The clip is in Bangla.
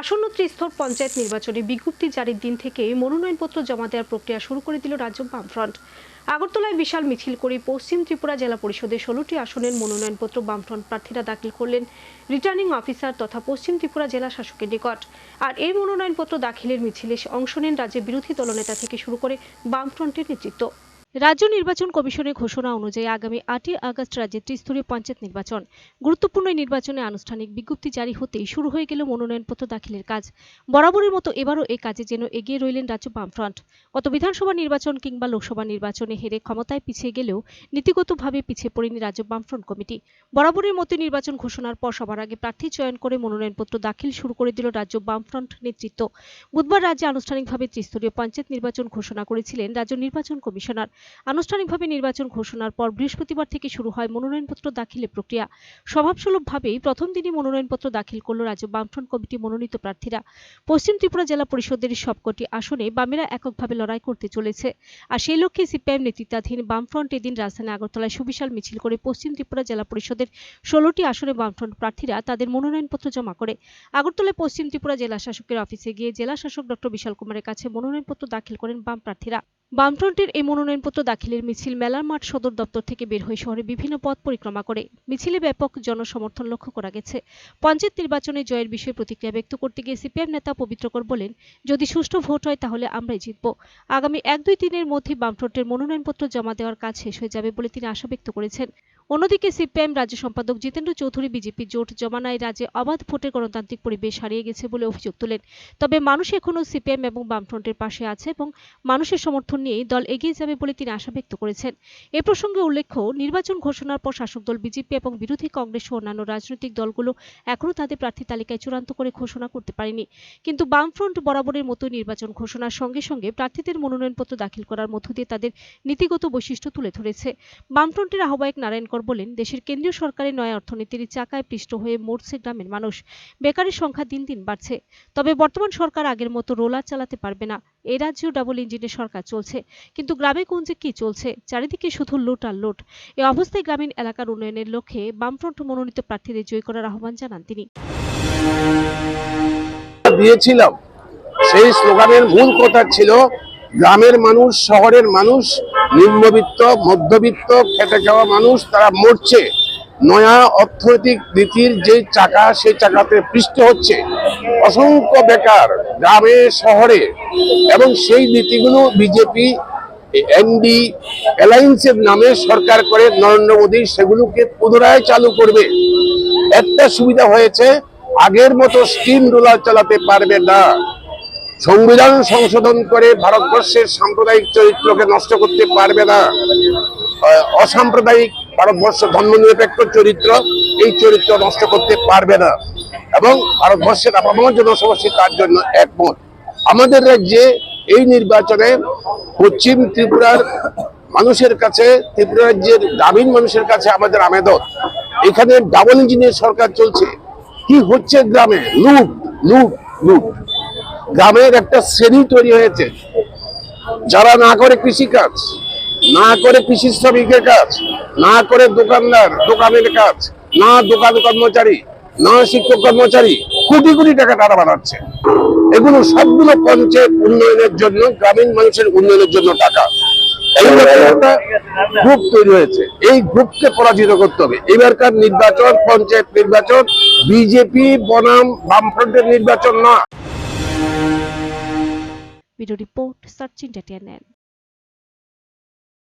আসন্ন ত্রিস্তর পঞ্চায়েত নির্বাচনে বিজ্ঞপ্তি জারির দিন থেকে মনোনয়নপত্র জমা দেওয়ার প্রক্রিয়া শুরু করে দিল রাজ্য বামফ্রন্ট। আগরতলায় বিশাল মিছিল করে পশ্চিম ত্রিপুরা জেলা পরিষদের ষোলোটি আসনের মনোনয়নপত্র বামফ্রন্ট প্রার্থীরা দাখিল করলেন রিটার্নিং অফিসার তথা পশ্চিম ত্রিপুরা জেলা শাসকের নিকট। আর এই মনোনয়নপত্র দাখিলের মিছিলে অংশ নেন রাজ্যের বিরোধী দলনেতা থেকে শুরু করে বামফ্রন্টের নেতৃত্ব। রাজ্য নির্বাচন কমিশনের ঘোষণা অনুযায়ী আগামী আটই আগস্ট রাজ্যের ত্রিস্তরীয় পঞ্চায়েত নির্বাচন। গুরুত্বপূর্ণ নির্বাচনে আনুষ্ঠানিক বিজ্ঞপ্তি জারি হতেই শুরু হয়ে গেল মনোনয়নপত্র দাখিলের কাজ। বরাবরের মতো এবারও এই কাজে যেন এগিয়ে রইলেন রাজ্য বামফ্রন্ট। গত বিধানসভা নির্বাচন কিংবা লোকসভা নির্বাচনে হেরে ক্ষমতায় পিছিয়ে গেলেও নীতিগতভাবে পিছিয়ে পড়েনি রাজ্য বামফ্রন্ট কমিটি। বরাবরের মতো নির্বাচন ঘোষণার পর সবার আগে প্রার্থী চয়ন করে মনোনয়নপত্র দাখিল শুরু করে দিল রাজ্য বামফ্রন্ট নেতৃত্ব। বুধবার রাজ্যে আনুষ্ঠানিকভাবে ত্রিস্তরীয় পঞ্চায়েত নির্বাচন ঘোষণা করেছিলেন রাজ্য নির্বাচন কমিশনার। আনুষ্ঠানিকভাবে নির্বাচন ঘোষণার পর বৃহস্পতিবার থেকে শুরু হয় মনোনয়নপত্র দাখিলের প্রক্রিয়া। স্বভাবসুলভভাবেই প্রথম দিনই মনোনয়নপত্র দাখিল করল রাজ্য বামফ্রন্ট কমিটি মনোনীত প্রার্থীরা। পশ্চিম ত্রিপুরা জেলা পরিষদের সবকটি আসনে বামেরা এককভাবে লড়াই করতে চলেছে। আর সেই লক্ষ্যে সিপিআইএম নেতৃত্বাধীন বামফ্রন্ট এদিন রাজধানী আগরতলায় সুবিশাল মিছিল করে পশ্চিম ত্রিপুরা জেলা পরিষদের ষোলোটি আসনে বামফ্রন্ট প্রার্থীরা তাদের মনোনয়নপত্র জমা করে। আগরতলায় পশ্চিম ত্রিপুরা জেলা শাসকের অফিসে গিয়ে জেলা শাসক ডক্টর বিশাল কুমারের কাছে মনোনয়নপত্র দাখিল করেন বাম প্রার্থীরা। বামফ্রন্টের এই মনোনয়নপত্র দাখিলের মিছিল মেলার মাঠ সদর দপ্তর থেকে বের হয়ে শহরে বিভিন্ন পথ পরিক্রমা করে মিছিলে ব্যাপক জনসমর্থন লক্ষ্য করা গেছে। পঞ্চায়েত নির্বাচনে জয়ের বিষয়ে প্রতিক্রিয়া ব্যক্ত করতে গিয়ে সিপিএম নেতা পবিত্রকর বলেন, যদি সুষ্ঠু ভোট হয় তাহলে আমরাই জিতব। আগামী এক দুই দিনের মধ্যে বামফ্রন্টের মনোনয়নপত্র জমা দেওয়ার কাজ শেষ হয়ে যাবে বলে তিনি আশা ব্যক্ত করেছেন। অন্যদিকে সিপিআইএম রাজ্য সম্পাদক জিতেন্দ্র চৌধুরী বিজেপি জোট জমানায় রাজ্যে অবাধ ভোটের গণতান্ত্রিক পরিবেশ হারিয়ে গেছে বলে অভিযোগ তোলেন। তবে মানুষ এখনও সিপিএম এবং বামফ্রন্টের পাশে আছে এবং মানুষের সমর্থন নিয়েই দল এগিয়ে যাবে বলে তিনি আশা ব্যক্ত করেছেন। এ প্রসঙ্গে উল্লেখ্য, নির্বাচন ঘোষণার পর শাসক দল বিজেপি এবং বিরোধী কংগ্রেস ও অন্যান্য রাজনৈতিক দলগুলো এখনও তাদের প্রার্থী তালিকায় চূড়ান্ত করে ঘোষণা করতে পারেনি। কিন্তু বামফ্রন্ট বরাবরের মতো নির্বাচন ঘোষণার সঙ্গে সঙ্গে প্রার্থীদের মনোনয়নপত্র দাখিল করার মধ্য দিয়ে তাদের নীতিগত বৈশিষ্ট্য তুলে ধরেছে। বামফ্রন্টের আহ্বায়ক নারায়ণকর বলেন, দেশের কেন্দ্রীয় সরকারের নয়া অর্থনীতির চাকায় পৃষ্ঠ হয়ে মরছে গ্রামের মানুষ। বেকারের সংখ্যা দিন দিন বাড়ছে। তবে বর্তমান সরকার আগের মতো রোলার চালাতে পারবে না। এ রাজ্যেও ডাবল ইঞ্জিনের সরকার চলছে। কিন্তু গ্রামে গঞ্জে কি চলছে? চারিদিকে শুধু লুট আর লুট। এ অবস্থায় গ্রামীণ এলাকার উন্নয়নের লক্ষ্যে বামফ্রন্ট মনোনীত প্রার্থীদের জয় করার আহ্বান জানান তিনি। দিয়েছিলাম। সেই স্লোগানের মূল কথা ছিল, গ্রামের মানুষ, শহরের মানুষ নিম্নবিত্ত, মধ্যবিত্ত, খেটে খাওয়া মানুষ, তারা মরছে। নয়া অর্থনৈতিক নীতির যে চাকা, সেই চাকাতে পৃষ্ঠ হচ্ছে। অসংখ্য বেকার গ্রামে, শহরে এবং সেই নীতিগুলো বিজেপি এনডি অ্যালায়েন্সের নামে সরকার করে নরেন্দ্র মোদী, সেগুলোকে পুনরায় চালু করবে। একটা সুবিধা হয়েছে, আগের মতো স্টিম রোলার চালাতে পারবে না। সংবিধান সংশোধন করে ভারতবর্ষের সাম্প্রদায়িক চরিত্রকে নষ্ট করতে পারবে না। অসাম্প্রদায়িক ভারতবর্ষ ধর্মনিরপেক্ষ চরিত্র, এই চরিত্র নষ্ট করতে পারবে না। এবং ভারতবর্ষের আপামর জনসমষ্টি তার জন্য একমত। আমাদের রাজ্যে এই নির্বাচনে পশ্চিম ত্রিপুরার মানুষের কাছে, ত্রিপুরা রাজ্যের গ্রামীণ মানুষের কাছে আমাদের আবেদন। এখানে ডাবল ইঞ্জিনের সরকার চলছে। কি হচ্ছে গ্রামে? লুট লুট লুট। গ্রামের একটা শ্রেণি তৈরি হয়েছে। যারা না করে কৃষি কাজ, না করে কৃষি শ্রমিকের কাজ, না করে দোকানদার, দোকানের কাজ, না দোকান কর্মচারী, না শিক্ষক কর্মচারী, কোটি কোটি টাকা তারা বানাচ্ছে। এগুলো সবগুলো পঞ্চায়েত উন্নয়নের জন্য, গ্রামীণ মানুষের উন্নয়নের জন্য টাকা। গ্রুপ তৈরি হয়েছে। এই গ্রুপকে পরাজিত করতে হবে। এবারকার নির্বাচন, পঞ্চায়েত নির্বাচন, বিজেপি, বনাম, বামফ্রন্টের নির্বাচন না। Video report Sachin Tatianan.